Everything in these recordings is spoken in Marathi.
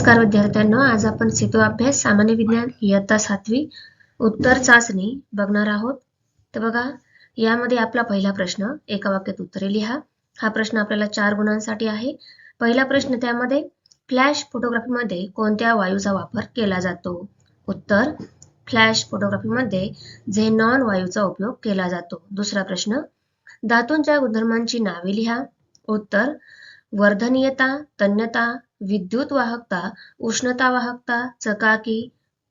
नमस्कार विद्यार्थ्यांनो आज आपण सेतू अभ्यास सामान्य विज्ञान इयत्ता सातवी उत्तर चाचणी बघणार आहोत. तर बघा यामध्ये आपला पहिला प्रश्न एका वाक्यात उत्तरे लिहा. हा प्रश्न आपल्याला चार गुणांसाठी आहे. पहिला प्रश्न त्यामध्ये फ्लॅश फोटोग्राफीमध्ये कोणत्या वायूचा वापर केला जातो? उत्तर फ्लॅश फोटोग्राफीमध्ये झेनॉन वायूचा उपयोग केला जातो. दुसरा प्रश्न धातूंच्या गुणधर्मांची नावे लिहा. उत्तर वर्धनीयता तन्यता विद्युत वाहकता उष्णता वाहकता चकाकी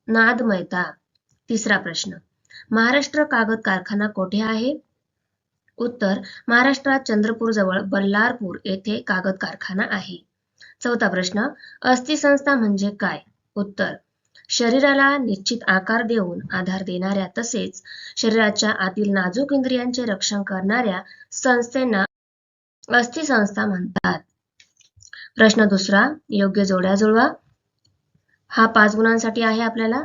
नादमयता. तिसरा प्रश्न. महाराष्ट्र कागद कारखाना कोठे आहे? उत्तर महाराष्ट्रात चंद्रपूर जवळ बल्लारपूर येथे कागद कारखाना आहे. चौथा प्रश्न अस्थिसंस्था म्हणजे काय? उत्तर शरीराला निश्चित आकार देऊन आधार देणाऱ्या तसेच शरीराच्या आतील नाजूक इंद्रियांचे रक्षण करणाऱ्या संस्थेंना अस्थिसंस्था म्हणतात. प्रश्न दुसरा योग्य जोड्या जुळवा. हा पाच गुणांसाठी आहे आपल्याला.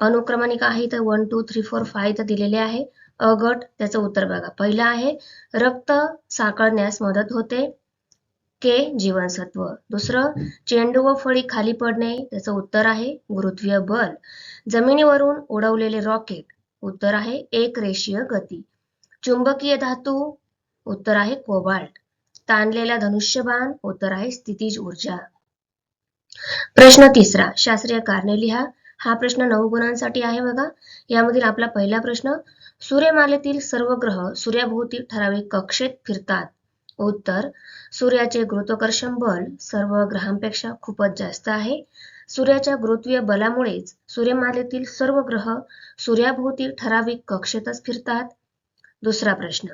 अनुक्रमणिका आहे तर one two three four five तर दिलेले आहे. अ गट त्याचं उत्तर बघा. पहिलं आहे रक्त साकळण्यास मदत होते. के जीवनसत्व. दुसरं चेंडू व फळी खाली पडणे त्याचं उत्तर आहे गुरुत्वीय बल. जमिनीवरून उडवलेले रॉकेट उत्तर आहे एक रेषीय गती. चुंबकीय धातू. उत्तर आहे कोबाल्ट. ताणलेला धनुष्यबाण उत्तर आहे स्थितीज ऊर्जा. प्रश्न तिसरा शास्त्रीय कारणे लिहा. हा प्रश्न नऊ गुणांसाठी आहे बघा. यामधील आपला पहिला प्रश्न सूर्यमालेतील सर्व ग्रह सूर्याभोवती ठराविक कक्षेत फिरतात. उत्तर सूर्याचे गुरुत्वाकर्षण बल सर्व ग्रहांपेक्षा खूपच जास्त आहे. सूर्याच्या गुरुत्वीय बलामुळेच सूर्यमालेतील सर्व ग्रह सूर्याभोवती ठराविक कक्षेतच फिरतात. दुसरा प्रश्न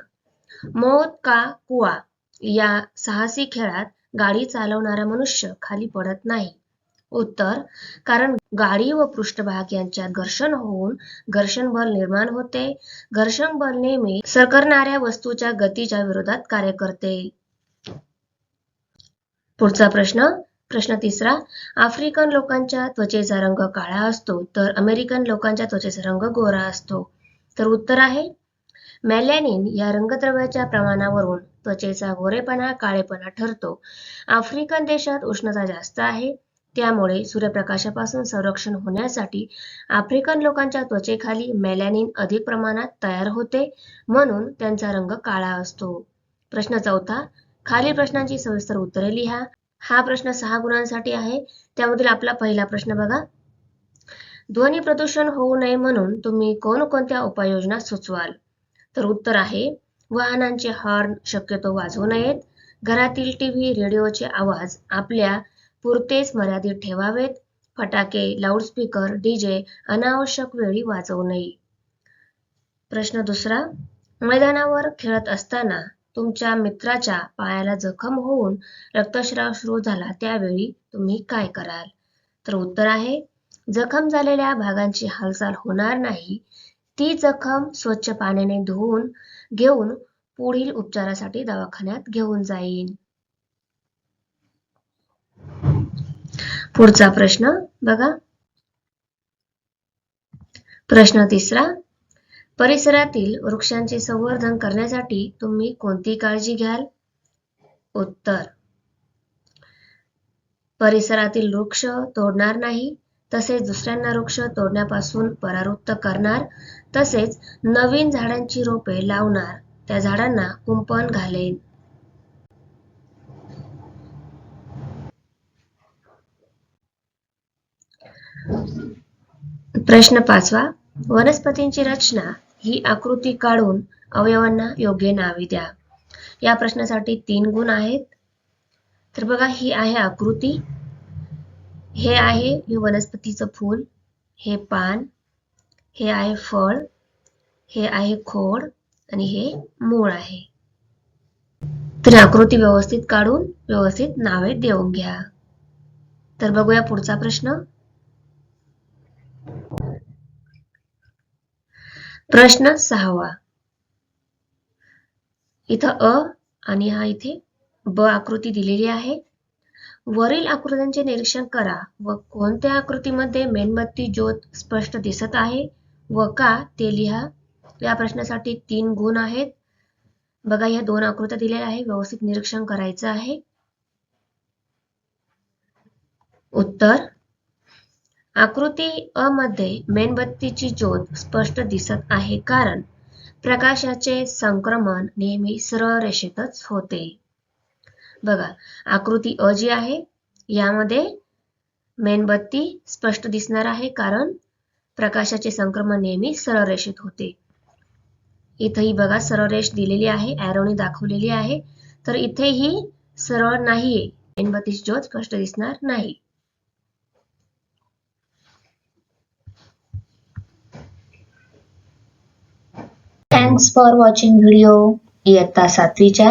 मौत का कुआ? या साहसी खेळात गाडी चालवणारा मनुष्य खाली पडत नाही. उत्तर कारण गाडी व पृष्ठभाग यांच्यात घर्षण होऊन घर्षण बल निर्माण होते. घर्षण बल नेहमी सरकणाऱ्या वस्तूच्या गतीच्या विरोधात कार्य करते. पुढचा प्रश्न प्रश्न तिसरा आफ्रिकन लोकांच्या त्वचेचा रंग काळा असतो तर अमेरिकन लोकांच्या त्वचेचा रंग गोरा असतो. तर उत्तर आहे मॅलॅनिन या रंगद्रव्याच्या प्रमाणावरून त्वचेचा गोरेपणा काळेपणा ठरतो. आफ्रिकन देशात उष्णता जास्त आहे. त्यामुळे सूर्यप्रकाशापासून संरक्षण होण्यासाठी आफ्रिकन लोकांच्या त्वचेखाली मेलॅनिन अधिक प्रमाणात तयार होते. म्हणून त्यांचा रंग काळा असतो. प्रश्न चौथा खालील प्रश्नांची सविस्तर उत्तरे लिहा. हा प्रश्न सहा गुणांसाठी आहे. त्यामधील आपला पहिला प्रश्न बघा. ध्वनी प्रदूषण होऊ नये म्हणून तुम्ही कोणकोणत्या उपाययोजना सुचवाल? तर उत्तर आहे वाहनांचे हॉर्न शक्यतो वाजवू नयेत. घरातील टीव्ही रेडिओचे आवाज आपल्या पुरतेच मर्यादित ठेवावेत. फटाके लाऊडस्पीकर डीजे अनावश्यक वेळी वाजवू नये. प्रश्न दुसरा मैदानावर खेळत असताना तुमच्या मित्राच्या पायाला जखम होऊन रक्तस्राव सुरू झाला त्यावेळी तुम्ही काय कराल? तर उत्तर आहे जखम झालेल्या भागांची हालचाल होणार नाही. ती जखम स्वच्छ पाण्याने धुवून घेऊन पुढील उपचारासाठी दवाखान्यात घेऊन जाईन. पुढचा प्रश्न बघा. प्रश्न तिसरा. परिसरातील वृक्षांचे संवर्धन करण्यासाठी तुम्ही कोणती काळजी घ्याल? उत्तर. परिसरातील वृक्ष तोडणार नाही तसेच दुसऱ्यांना वृक्ष तोडण्यापासून परावृत्त करणार तसेच नवीन झाडांची रोपे लावणार त्या झाडांना कुंपण घालेन. प्रश्न पाचवा वनस्पतींची रचना ही आकृती काढून अवयवांना योग्य नावे द्या. या प्रश्नासाठी तीन गुण आहेत. तर बघा ही आहे आकृती. हे आहे हे वनस्पतीचं फूल हे पान हे आहे फळ हे आहे खोड आणि हे मूळ आहे. तर आकृती व्यवस्थित काढून व्यवस्थित नावे देऊन घ्या. तर बघूया पुढचा प्रश्न. प्रश्न सहावा. इथं अ आणि हा इथे ब आकृती दिलेली आहे. वरील आकृत्यांचे निरीक्षण करा व कोणत्या आकृतीमध्ये मेणबत्ती ज्योत स्पष्ट दिसत आहे? व का ते लिहा. या प्रश्नासाठी तीन गुण आहेत. बघा या दोन आकृत्या दिलेल्या आहे व्यवस्थित निरीक्षण करायचं आहे. उत्तर. आकृती अ मध्ये मेणबत्तीची ज्योत स्पष्ट दिसत आहे कारण प्रकाशाचे संक्रमण नेहमी सरळ रेषेतच होते. बघा आकृती अ जी आहे यामध्ये मेणबत्ती स्पष्ट दिसणार आहे कारण प्रकाशाचे संक्रमण नेहमी सरळ रेषेत होते. इथेही बघा सरळ रेष दिलेली आहे ॲरोने दाखवलेली आहे. तर इथेही सरळ नाहीये. मेणबत्तीची ज्योत स्पष्ट दिसणार नाही. थँक्स फॉर वॉचिंग व्हिडिओ इयत्ता सातवीच्या